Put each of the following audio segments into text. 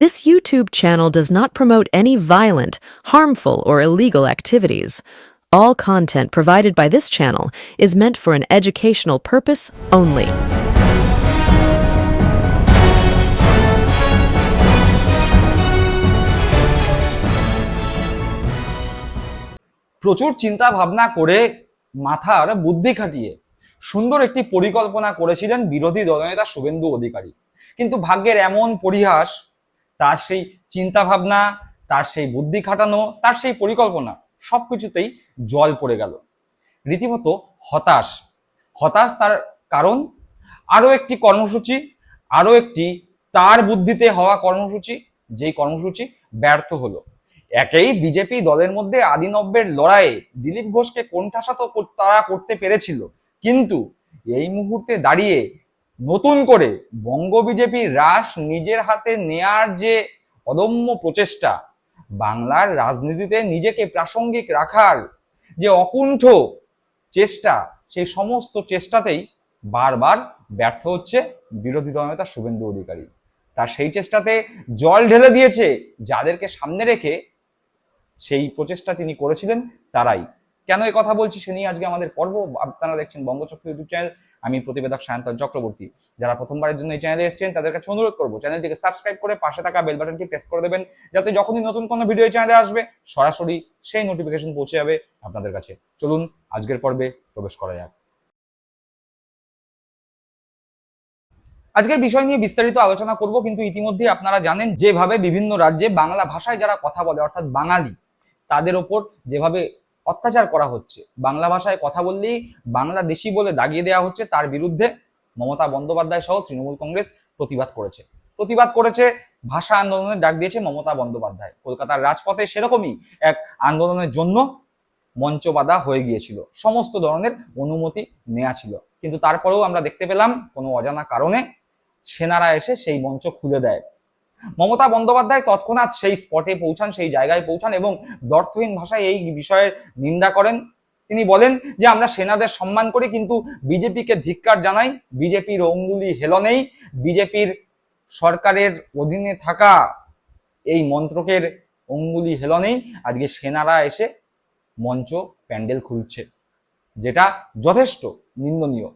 This YouTube channel does not promote any violent, harmful, or illegal activities. All content provided by this channel is meant for an educational purpose only. প্রচুর চিন্তা ভাবনা করে মাথার বুদ্ধি খাটিয়ে সুন্দর একটি পরিকল্পনা করেছিলেন বিরোধী দলনেতা শুভেন্দু অধিকারী কিন্তু ভাগ্যের এমন পরিহাস তার সেই চিন্তা ভাবনা তার সেই বুদ্ধি খাটানো, তার সেই পরিকল্পনা সব কিছুতেই জল পড়ে গেল। রীতিমতো হতাশ। হতাশ তার কারণ, আরও একটি কর্মসূচি, আরও একটি তার বুদ্ধিতে হওয়া কর্মসূচি, যেই কর্মসূচি ব্যর্থ হলো। একেই বিজেপি দলের মধ্যে আদিনব্যের লড়াইয়ে দিলীপ ঘোষকে কোণঠাসা তো তারা করতে পেরেছিল। কিন্তু এই মুহূর্তে দাঁড়িয়ে নতুন করে বঙ্গ বিজেপি রাস নিজের হাতে নেয়ার যে অদম্য প্রচেষ্টা, বাংলার রাজনীতিতে নিজেকে প্রাসঙ্গিক রাখার যে অকুণ্ঠ চেষ্টা, সেই সমস্ত চেষ্টাতেই বারবার ব্যর্থ হচ্ছে বিরোধী দলনেতা শুভেন্দু অধিকারী। তার সেই চেষ্টাতে জল ঢেলে দিয়েছে যাদেরকে সামনে রেখে সেই প্রচেষ্টা তিনি করেছিলেন তারাই। কেন এই কথা বলছি সে নিয়ে আজকে আমাদের পর্ব? আপনারা দেখছেন বঙ্গচক্র ইউটিউব চ্যানেল। আমি প্রতিবেদক সায়ন্তন চক্রবর্তী। যারা প্রথমবারের জন্য এই চ্যানেলে এসেছেন, তাদের কাছে অনুরোধ করব, চ্যানেলটিকে সাবস্ক্রাইব করে পাশে থাকা বেল বাটনটি প্রেস করে দেবেন, যাতে যখনই নতুন কোনো ভিডিও চ্যানেলে আসবে, সরাসরি সেই নোটিফিকেশন পৌঁছে যাবে আপনাদের কাছে। চলুন, আজকের পর্বে প্রবেশ করা যাক। আজকের বিষয় নিয়ে বিস্তারিত আলোচনা করব, কিন্তু ইতিমধ্যে আপনারা জানেন যেভাবে বিভিন্ন রাজ্যে বাংলা ভাষায় যারা কথা বলে, অর্থাৎ বাঙালি, তাদের ওপর যেভাবে অত্যাচার করা হচ্ছে। বাংলা ভাষায় কথা বললেই বাংলাদেশি বলে দাগিয়ে দেওয়া হচ্ছে, তার বিরুদ্ধে মমতা বন্দ্যোপাধ্যায় সহ তৃণমূল কংগ্রেস প্রতিবাদ করেছে। প্রতিবাদ করেছে, ভাষা আন্দোলনের ডাক দিয়েছে মমতা বন্দ্যোপাধ্যায়। কলকাতার রাজপথে সেরকমই এক আন্দোলনের জন্য মঞ্চ বাঁধা হয়ে গিয়েছিল। সমস্ত ধরনের অনুমতি নেওয়া ছিল। কিন্তু তারপরেও আমরা দেখতে পেলাম কোনো অজানা কারণে সেনারা এসে সেই মঞ্চ খুলে দেয়। মমতা বন্দ্যোপাধ্যায় তৎক্ষণাৎ সেই স্পটে পৌঁছান, সেই জায়গায় পৌঁছান এবং দর্থহীন ভাষায় এই বিষয়ের নিন্দা করেন। তিনি বলেন যে, আমরা সেনাদের সম্মান করি, কিন্তু বিজেপিকে ধিক্কার জানাই। বিজেপির অঙ্গুলি হেলনেই। বিজেপির সরকারের অধীনে থাকা এই মন্ত্রকের অঙ্গুলি হেলনেই। আজকে সেনারা এসে মঞ্চ প্যান্ডেল খুলছে, যেটা যথেষ্ট নিন্দনীয়।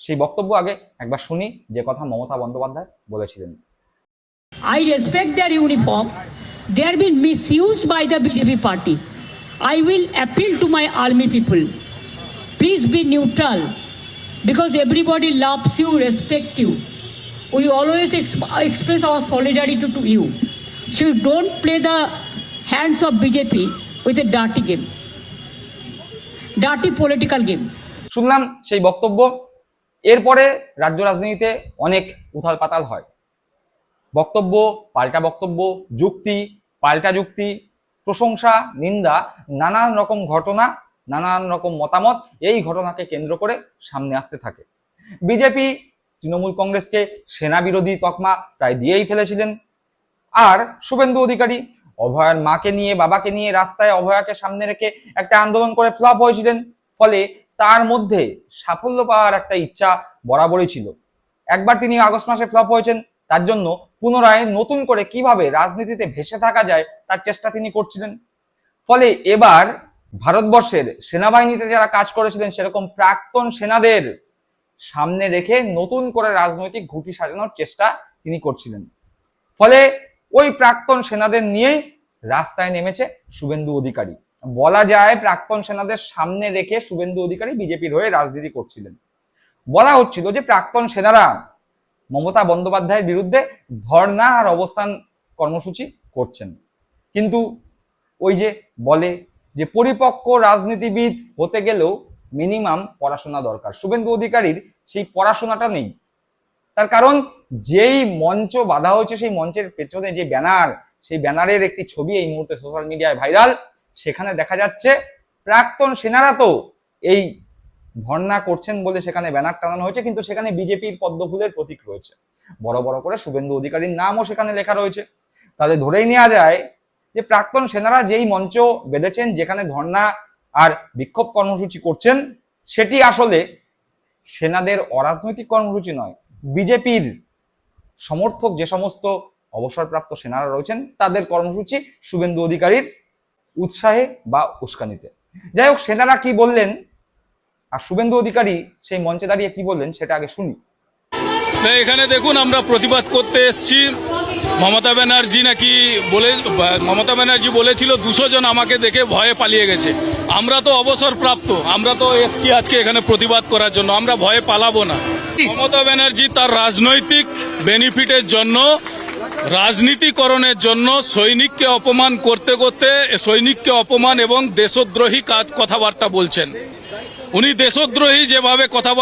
সেই বক্তব্য আগে একবার শুনি, যে কথা মমতা বন্দ্যোপাধ্যায় বলেছিলেন। I respect their uniform. They are being misused by the BJP party. I will appeal to my army people. Please be neutral because everybody loves you, respect you. We always exp- express our solidarity to you. So you don't play the hands of BJP with a dirty game, dirty political game. শুনলাম সেই বক্তব্য এরপরে রাজ্য রাজনীতিতে অনেক উথাল পাতাল হয় বক্তব্য, পাল্টা বক্তব্য, যুক্তি, পাল্টা যুক্তি, প্রশংসা, নিন্দা, নানান রকম ঘটনা, নানান রকম মতামত এই ঘটনাকে কেন্দ্র করে সামনে আসতে থাকে। বিজেপি, তৃণমূল কংগ্রেসকে সেনা বিরোধী তকমা প্রায় দিয়েই ফেলেছিলেন। আর শুভেন্দু অধিকারী অভয়ার মাকে নিয়ে, বাবাকে নিয়ে রাস্তায় অভয়াকে সামনে রেখে একটা আন্দোলন করে ফ্লপ হয়েছিলেন। ফলে তার মধ্যে সাফল্য পাওয়ার একটা ইচ্ছা বরাবরই ছিল। একবার তিনি আগস্ট মাসে ফ্লপ হয়েছেন তার জন্য পুনরায় নতুন করে কীভাবে রাজনীতিতে ভেসে থাকা যায় তার চেষ্টা তিনি করছিলেন। ফলে এবার ভারতবর্ষের সেনাবাহিনীতে যারা কাজ করেছিলেন সেরকম প্রাক্তন সেনাদের সামনে রেখে নতুন করে রাজনৈতিক ঘুঁটি সাজানোর চেষ্টা তিনি করছিলেন। ফলে ওই প্রাক্তন সেনাদের নিয়েই রাস্তায় নেমেছে শুভেন্দু অধিকারী। বলা যায় প্রাক্তন সেনাদের সামনে রেখে শুভেন্দু অধিকারী বিজেপির হয়ে রাজনীতি করছিলেন। বলা হচ্ছিল যে প্রাক্তন সেনারা মমতা বন্দ্যোপাধ্যায়ের বিরুদ্ধে ধর্ণা আর অবস্থান কর্মসূচি করছেন। কিন্তু ওই যে বলে যে পরিপক্ক রাজনীতিবিদ হতে গেলেও মিনিমাম পড়াশোনা দরকার। শুভেন্দু অধিকারীর সেই পড়াশোনাটা নেই। তার কারণ যেই মঞ্চ বাঁধা হয়েছে সেই মঞ্চের পেছনে যে ব্যানার, সেই ব্যানারের একটি ছবি এই মুহূর্তে সোশ্যাল মিডিয়ায় ভাইরাল। সেখানে দেখা যাচ্ছে প্রাক্তন সেনারা তো এই ধর্ণা করছেন বলে সেখানে ব্যানার টানানো হয়েছে, কিন্তু সেখানে বিজেপির পদ্মফুলের প্রতীক রয়েছে। বড় বড় করে শুভেন্দু অধিকারীর নামও সেখানে লেখা রয়েছে। তাহলে ধরেই নেওয়া যায় যে প্রাক্তন সেনারা যেই মঞ্চ বেঁধেছেন, যেখানে ধর্ণা আর বিক্ষোভ কর্মসূচি করছেন, সেটি আসলে সেনাদের অরাজনৈতিক কর্মসূচি নয়। বিজেপির সমর্থক যে সমস্ত অবসরপ্রাপ্ত সেনারা রয়েছেন, তাদের কর্মসূচি শুভেন্দু অধিকারীর উৎসাহে বা উস্কানিতে। যাই হোক, সেনারা কি বললেন? আর শুভেন্দু অধিকারী সেই মঞ্চে দাঁড়িয়ে কি বললেন সেটা আগে শুনি। এখানে দেখুন, আমরা প্রতিবাদ করতে এসেছি। মমতা ব্যানার্জি নাকি বলে, মমতা ব্যানার্জি বলেছিল, দুশো জন আমাকে দেখে ভয়ে পালিয়ে গেছে। আমরা তো অবসর প্রাপ্ত, আমরা তো এসছি আজকে এখানে প্রতিবাদ করার জন্য, আমরা ভয়ে পালাবো না। মমতা ব্যানার্জি তার রাজনৈতিক বেনিফিটের জন্য, রাজনীতিকরণের জন্য সৈনিককে অপমান করতে করতে, সৈনিককে অপমান এবং দেশদ্রোহী কাজ কথাবার্তা বলছেন। উনি দেশদ্রোহী যেভাবে কথা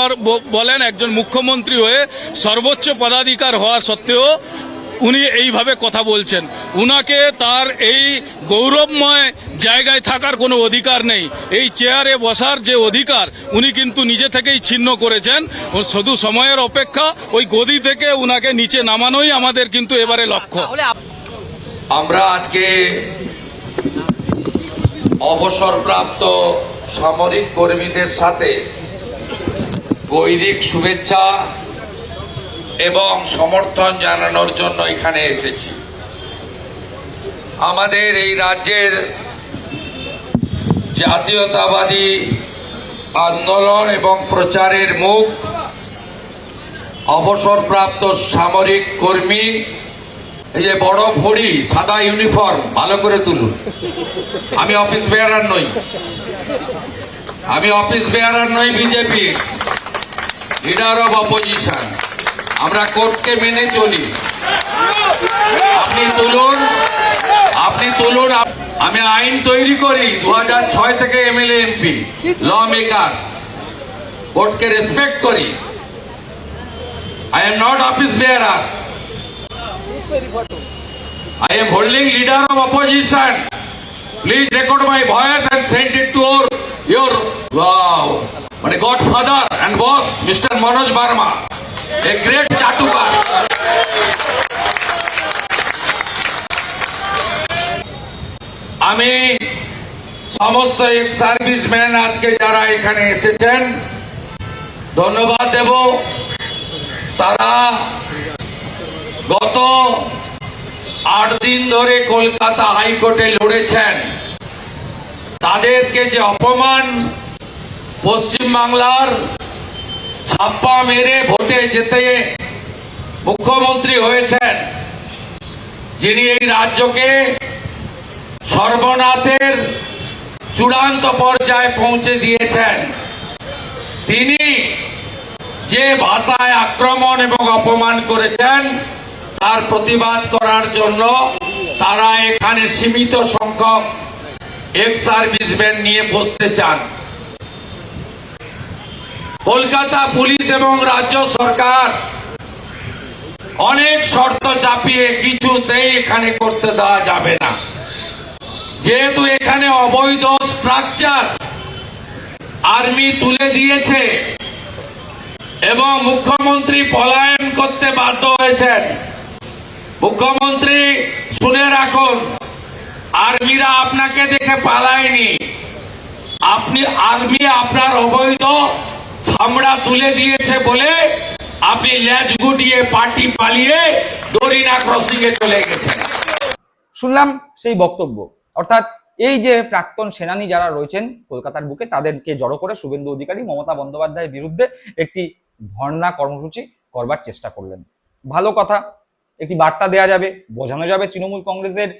বলেন একজন মুখ্যমন্ত্রী হয়ে সর্বোচ্চ পদাধিকার হওয়া সত্ত্বেও উনি এইভাবে কথা বলছেন। উনাকে তার এই গৌরবময় জায়গায় থাকার কোনো অধিকার নেই। এই চেয়ারে বসার যে অধিকার উনি কিন্তু নিজে থেকেই ছিন্ন করেছেন। ও শুধু সময়ের অপেক্ষা ওই গদি থেকে উনাকে নিচে নামানোই আমাদের কিন্তু এবারে লক্ষ্য। আমরা আজকে অবসরপ্রাপ্ত সামরিক কর্মীদের সাথে গৈরিক শুভেচ্ছা এবং সমর্থন জানানোর জন্য এখানে এসেছি। আমাদের এই রাজ্যের জাতীয়তাবাদী আন্দোলন এবং প্রচারের মুখ অবসরপ্রাপ্ত সামরিক কর্মী এই যে বড় ভড়ি সাদা ইউনিফর্ম, ভালো করে তুলুন। আমি অফিস বেয়ারার নই। আমি অফিস বেয়ারার নই বিজেপি। লিডার অফ অপোজিশন আমরা কোর্টকে মেনে চলি। আপনি তুলুন আপনি তুলুন আমি আইন তৈরি করি দু ছয় থেকে এমএলএ, এমপি ল মেকার কোর্টকে রেসপেক্ট করি। I am not office bearer I am holding leader of opposition. Please record my voice and send it to your, your wow, my godfather and boss, Mr. Manoj Barma, a great chatukar. আমি সমস্ত ex serviceman আজকে যারা এখানে এসেছেন ধন্যবাদ দেব তারা গত আট দিন ধরে কলকাতা হাইকোর্টে লড়েছেন। তাদেরকে যে অপমান পশ্চিমবাংলার ছাপ্পা মেরে ভোটে যেতে মুখ্যমন্ত্রী হয়েছেন, যিনি এই রাজ্যকে সর্বনাশের চূড়ান্ত পর্যায়ে পৌঁছে দিয়েছেন। তিনি যে ভাষায় আক্রমণ এবং অপমান করেছেন তার প্রতিবাদ করার জন্য তারা এখানে সীমিত সংখ্যক এক্স সার্ভিসম্যান নিয়ে বসতে চান। কলকাতা পুলিশ এবং রাজ্য সরকার অনেক শর্ত চাপিয়ে কিছুতেই এখানে করতে দেওয়া যাবে না। যেহেতু এখানে অবৈধ স্ট্রাকচার আর্মি তুলে দিয়েছে এবং মুখ্যমন্ত্রী পলায়ন করতে বাধ্য হয়েছেন। মুখ্যমন্ত্রী, শুনে রাখুন, আর্মিরা আপনাকে দেখে পালায়নি। আপনি, আর্মি আপনার অবৈধ ছামড়া তুলে দিয়েছে বলে আপনি ল্যাজ গুটিয়ে পার্টি পালিয়ে ডোরিনা ক্রসিং এ চলে গেছেন। শুনলাম সেই বক্তব্য। অর্থাৎ এই যে প্রাক্তন সেনানী যারা রয়েছেন কলকাতার বুকে, তাদেরকে জড়ো করে শুভেন্দু অধিকারী, মমতা বন্দ্যোপাধ্যায়ের বিরুদ্ধে একটি ধর্ণা কর্মসূচি করবার চেষ্টা করলেন। ভালো কথা একটি বার্তা দেয়া যাবে, বোঝানো যাবে তৃণমূল কংগ্রেসের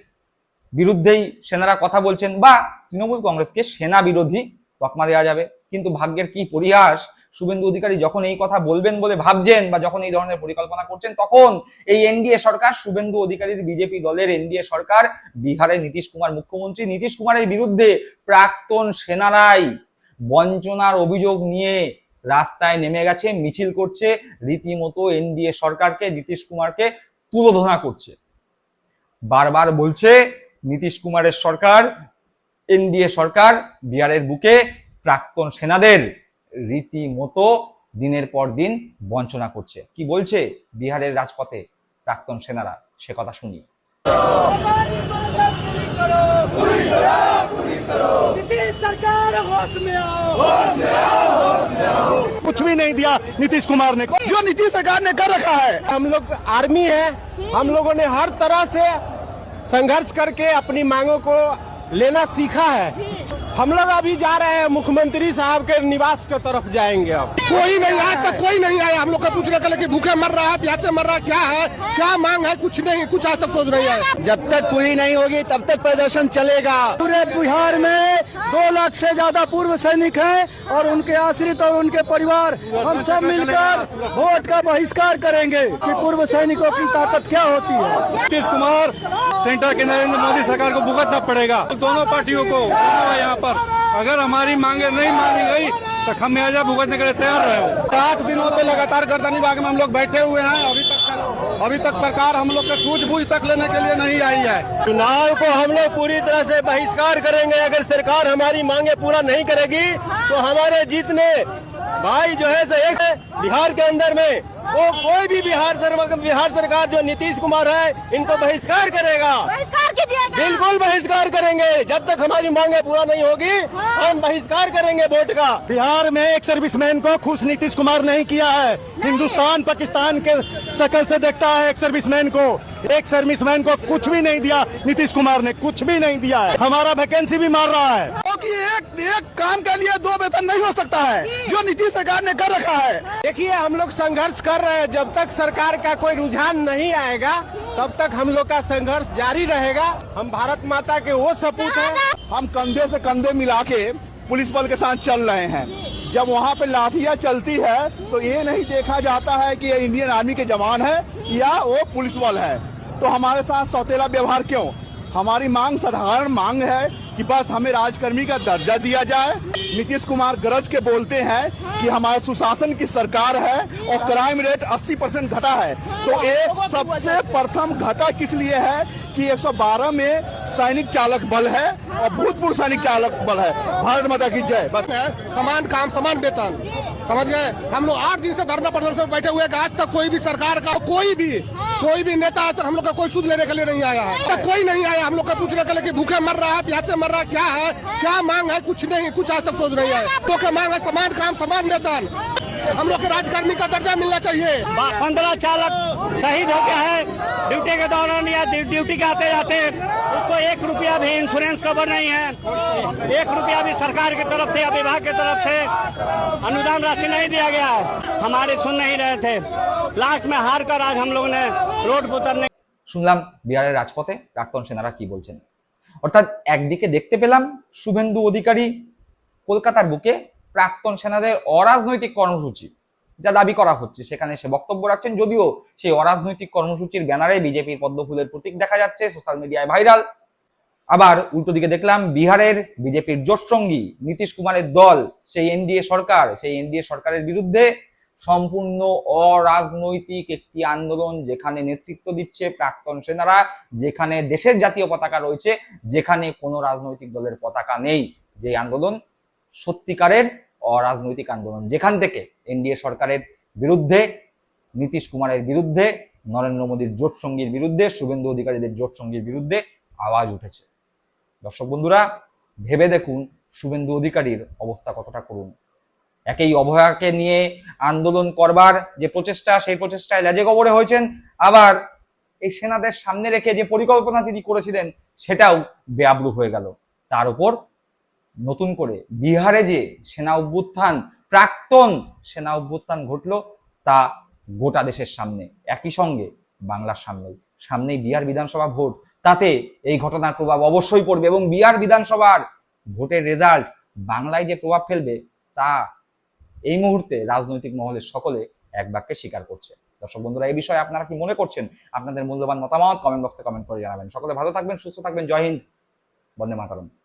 বিরুদ্ধেই সেনারা কথা বলছেন বা তৃণমূল কংগ্রেসকে সেনা বিরোধী তকমা দেওয়া যাবে। কিন্তু ভাগ্যের কি পরিহাস? শুভেন্দু অধিকারী যখন এই কথা বলবেন বলে ভাবছেন বা যখন এই ধরনের পরিকল্পনা করছেন, তখন এই এনডিএ সরকার, শুভেন্দু অধিকারীর বিজেপি দলের এনডিএ সরকার, বিহারে নীতিশ কুমার মুখ্যমন্ত্রী, নীতিশ কুমারের বিরুদ্ধে প্রাক্তন সেনারাই বঞ্চনার অভিযোগ নিয়ে রাস্তায় নেমে গেছে, মিছিল করছে। রীতিমতো এনডিএ সরকারকে, নীতিশ কুমারকে তুলোধনা করছে বারবার বলছে নীতিশ কুমারের সরকার এনডিএ সরকার বিহারের বুকে প্রাক্তন সেনাদের রীতিমতো দিনের পর দিন বঞ্চনা করছে কি বলছে বিহারের রাজপথে প্রাক্তন সেনারা সে কথা শুনি नीतीश सरकार होश में आओ कुछ भी नहीं दिया नीतीश कुमार ने। जो नीतीश सरकार ने कर रखा है। हम लोग आर्मी है। हम लोगों ने हर तरह से संघर्ष करके अपनी मांगों को लेना सीखा है। हम लोग अभी जा रहे हैं। मुख्यमंत्री साहब के निवास की तरफ़ जाएँगे अब। कोई नहीं आज तक कोई नहीं आया। हम लोग का पूछने के कि भूखे मर रहा है प्यासे मर रहा है क्या है? क्या मांग है? कुछ नहीं कुछ आज तक सोच नहीं है जब तक पूरी नहीं होगी तब तक प्रदर्शन चलेगा। पूरे बिहार में दो लाख से ज़्यादा पूर्व सैनिक हैं और उनके आश्रित और उनके परिवार हम सब मिलकर वोट का बहिष्कार करेंगे कि पूर्व सैनिकों की ताकत क्या होती है। नीतीश कुमार सेंटर के नरेंद्र मोदी सरकार को भुगतना पड़ेगा। दोनों पार्टियों को यहाँ पर। अगर हमारी मांगे नहीं मानी गई तो हम खमियाजा भुगतने के लिए तैयार रहे आठ दिनों से लगातार गर्दनी बाग में हम लोग बैठे हुए हैं। अभी तक अभी तक सरकार हम लोग के सूझबूझ तक लेने के लिए नहीं आई है। चुनाव को हम लोग पूरी तरह से बहिष्कार करेंगे। अगर सरकार हमारी मांगे पूरा नहीं करेगी तो हमारे जीतने भाई जो है सो एक बिहार के अंदर में। वो कोई भी बिहार सर, बिहार सरकार जो नीतीश कुमार है इनको बहिष्कार करेगा। बिल्कुल बहिष्कार करेंगे। जब तक हमारी मांगे पूरा नहीं होगी हम बहिष्कार करेंगे वोट का। बिहार में एक सर्विसमैन को खुश नीतीश कुमार नहीं किया है। हिंदुस्तान पाकिस्तान के शकल से देखता है एक सर्विसमैन को। एक सर्विसमैन को कुछ भी नहीं दिया नीतीश कुमार ने कुछ भी नहीं दिया है। हमारा वैकेंसी भी मार रहा है। क्योंकि एक एक काम के लिए दो वेतन नहीं हो सकता है। जो नीतीश सरकार ने कर रखा है। देखिए हम लोग संघर्ष कर रहे हैं। जब तक सरकार का कोई रुझान नहीं आएगा तब तक हम लोग का संघर्ष जारी रहेगा। हम भारत माता के वो सपूत हैं। हम कंधे से कंधे मिला के पुलिस बल के साथ चल रहे हैं। जब वहाँ पे लाठियाँ चलती है तो ये नहीं देखा जाता है कि ये इंडियन आर्मी के जवान है या वो पुलिस बल है। तो हमारे साथ सौतेला व्यवहार क्यों? हमारी मांग साधारण मांग है कि बस हमें राजकर्मी का दर्जा दिया जाए। नीतीश कुमार गरज के बोलते हैं कि हमारे सुशासन की सरकार है और क्राइम रेट 80 परसेंट घटा है। तो एक सबसे प्रथम घटा किस लिए है कि 112 में सैनिक चालक बल है और भूतपूर्व सैनिक चालक बल है। भारत माता की जय। समान काम, समान वेतन। समझ गए? हम लोग आठ दिन से धरना प्रदर्शन बैठे हुए आज तक कोई भी सरकार का, कोई भी कोई भी नेता तक हम लोग का कोई सुध लेने के लिए नहीं आया है। तक कोई नहीं आया। हम लोग का पूछने के लिए कि भूखे मर रहा है, प्यासे मर रहा है, क्या है? क्या मांग है? कुछ नहीं, कुछ आज तक सोच रही है तो क्या मांग है? समान काम, समान वेतन। हम लोग के राजकर्मी का दर्जा मिलना चाहिए पंद्रह चालक शहीद हो गया है ड्यूटी के दौरान या ड्यूटी के आते जाते उसको एक रुपया भी इंश्योरेंस कवर नहीं है एक रुपया भी सरकार की तरफ से या विभाग की तरफ से अनुदान राशि नहीं दिया गया है हमारे सुन नहीं रहे थे लास्ट में हार कर आज हम लोग ने रोड पर उतरने শুনলাম বিহারের রাজপথে প্রাক্তন সেনারা কি বলছেন অর্থাৎ একদিকে দেখতে পেলাম শুভেন্দু অধিকারী কলকাতার বুকে প্রাক্তন সেনাদের অরাজনৈতিক কর্মসূচি যা দাবি করা হচ্ছে। সেখানে সে বক্তব্য রাখছেন, যদিও সেই অরাজনৈতিক কর্মসূচির ব্যানারে বিজেপির পদ্মফুলের প্রতীক দেখা যাচ্ছে, সোশ্যাল মিডিয়ায় ভাইরাল। আবার উল্টো দিকে দেখলাম, বিহারের বিজেপির জোটসঙ্গী নীতিশ কুমারের দল, সেই এনডিএ সরকার, সেই এনডিএ সরকারের বিরুদ্ধে সম্পূর্ণ অরাজনৈতিক একটি আন্দোলন যেখানে নেতৃত্ব দিচ্ছে প্রাক্তন সেনারা, যেখানে দেশের জাতীয় পতাকা রয়েছে, যেখানে কোনো রাজনৈতিক দলের পতাকা নেই। যে আন্দোলন সত্যিকারের অরাজনৈতিক আন্দোলন। যেখান থেকে এনডিএ সরকারের বিরুদ্ধে, নীতিশ কুমারের বিরুদ্ধে, নরেন্দ্র মোদীর জোট সঙ্গীর বিরুদ্ধে, শুভেন্দু অধিকারীদের জোট সঙ্গীর বিরুদ্ধে আওয়াজ উঠেছে। দর্শক বন্ধুরা, ভেবে দেখুন শুভেন্দু অধিকারীর অবস্থা কতটা করুন একেই অভয়াকে নিয়ে আন্দোলন করবার যে প্রচেষ্টা, সেই প্রচেষ্টায় লেজে গবরে হয়েছেন। আবার এই সেনাদের সামনে রেখে যে পরিকল্পনা তিনি করেছিলেন, সেটাও বেআব্রু হয়ে গেল। তার উপর নতুন করে বিহারে যে সেনা অভ্যুত্থান, প্রাক্তন সেনা অভ্যুত্থান ঘটলো, তা গোটা দেশের সামনে, একই সঙ্গে বাংলার সামনেই সামনেই বিহার বিধানসভা ভোট। তাতে এই ঘটনার প্রভাব অবশ্যই পড়বে এবং বিহার বিধানসভার ভোটের রেজাল্ট বাংলায় যে প্রভাব ফেলবে, তা এই মুহূর্তে রাজনৈতিক মহলের সকলে এক বাক্যে স্বীকার করছে। দর্শক বন্ধুরা, এই বিষয়ে আপনারা কি মনে করছেন? আপনাদের মূল্যবান মতামত কমেন্ট বক্সে কমেন্ট করে জানাবেন। সকলে ভালো থাকবেন, সুস্থ থাকবেন। জয় হিন্দ। বন্দে মাতারম।